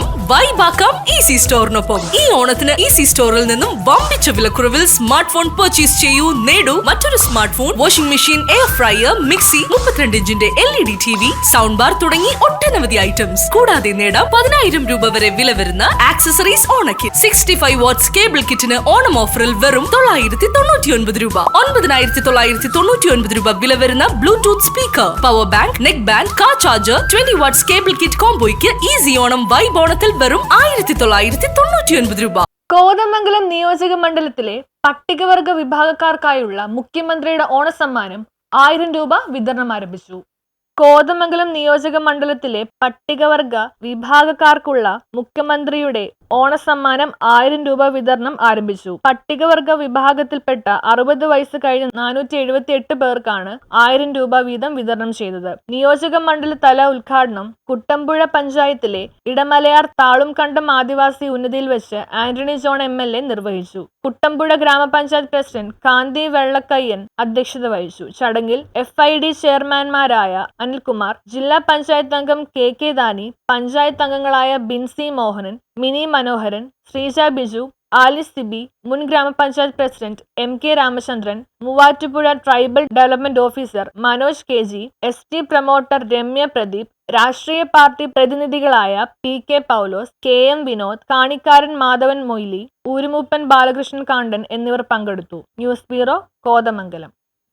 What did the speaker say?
Onam വൈബാക്കാം easy സ്റ്റോറിനൊപ്പം. ഈ ഓണത്തിന് easy സ്റ്റോറിൽ നിന്നും വമ്പിച്ച വിലക്കുറവിൽ സ്മാർട്ട് ഫോൺ പർച്ചേസ് ചെയ്യൂ നേടൂ. മറ്റൊരു smart phone washing machine air fryer mixie മുപ്പത്തിരണ്ട് ഇഞ്ചിന്റെ L E D T V sound bar തുടങ്ങി ഒട്ടനവധി ഐറ്റംസ് കൂടാതെ നേടാം പതിനായിരം രൂപ വരെ വില വരുന്ന ആക്സസറീസ് ഓണക്കിറ്റ്. സിക്സ്റ്റി ഫൈവ് വാട്ട്സ് കേബിൾ കിറ്റിന് ഓണം ഓഫറിൽ വെറും തൊള്ളായിരത്തി തൊണ്ണൂറ്റി ഒൻപത് രൂപ. ഒൻപതിനായിരത്തി തൊള്ളായിരത്തി തൊണ്ണൂറ്റി ഒൻപത് രൂപ വില വരുന്ന Bluetooth speaker power bank neck band car charger twenty watts cable kit കോംബോയ്ക്ക് easy Onam vibe ഓണത്തിൽ വെറും ആയിരത്തി തൊള്ളായിരത്തി തൊണ്ണൂറ്റി ഒൻപത് രൂപ. കോതമംഗലം നിയോജക മണ്ഡലത്തിലെ പട്ടികവർഗ വിഭാഗക്കാർക്കായുള്ള മുഖ്യമന്ത്രിയുടെ ഓണസമ്മാനം ആയിരം രൂപ വിതരണം ആരംഭിച്ചു. കോതമംഗലം നിയോജക മണ്ഡലത്തിലെ പട്ടികവർഗ വിഭാഗക്കാർക്കുള്ള മുഖ്യമന്ത്രിയുടെ ഓണസമ്മാനം ആയിരം രൂപ വിതരണം ആരംഭിച്ചു. പട്ടികവർഗ വിഭാഗത്തിൽപ്പെട്ട അറുപത് വയസ്സ് കഴിഞ്ഞ നാനൂറ്റി എഴുപത്തി എട്ട് പേർക്കാണ് ആയിരം രൂപ വീതം വിതരണം ചെയ്തത്. നിയോജക മണ്ഡല തല ഉദ്ഘാടനം കുട്ടമ്പുഴ പഞ്ചായത്തിലെ ഇടമലയാർ താളുംകണ്ടം ആദിവാസി ഉന്നതിയിൽ വെച്ച് Antony John M L A നിർവഹിച്ചു. കുട്ടമ്പുഴ ഗ്രാമപഞ്ചായത്ത് പ്രസിഡന്റ് കാന്തി വെള്ളക്കയ്യൻ അധ്യക്ഷത വഹിച്ചു. ചടങ്ങിൽ എഫ് ഐ ഡി ചെയർമാൻമാരായ അനിൽകുമാർ ജില്ലാ പഞ്ചായത്ത് അംഗം കെ കെ ദാനി പഞ്ചായത്ത് അംഗങ്ങളായ ബിൻസി മോഹനൻ മിനി മനോഹരൻ ശ്രീജ ബിജു ആലിസ് സിബി മുൻ grama panchayat president M K Ramachandran Muvattupuzha tribal development officer Manoj K G S T promoter Ramya Pradeep രാഷ്ട്രീയ party പ്രതിനിധികളായ P K Paulose K M Vinod കാണിക്കാരൻ Madhavan Moily ഊരുമൂപ്പൻ ബാലകൃഷ്ണൻ കാണ്ടൻ എന്നിവർ പങ്കെടുത്തു. News bureau Kothamangalam.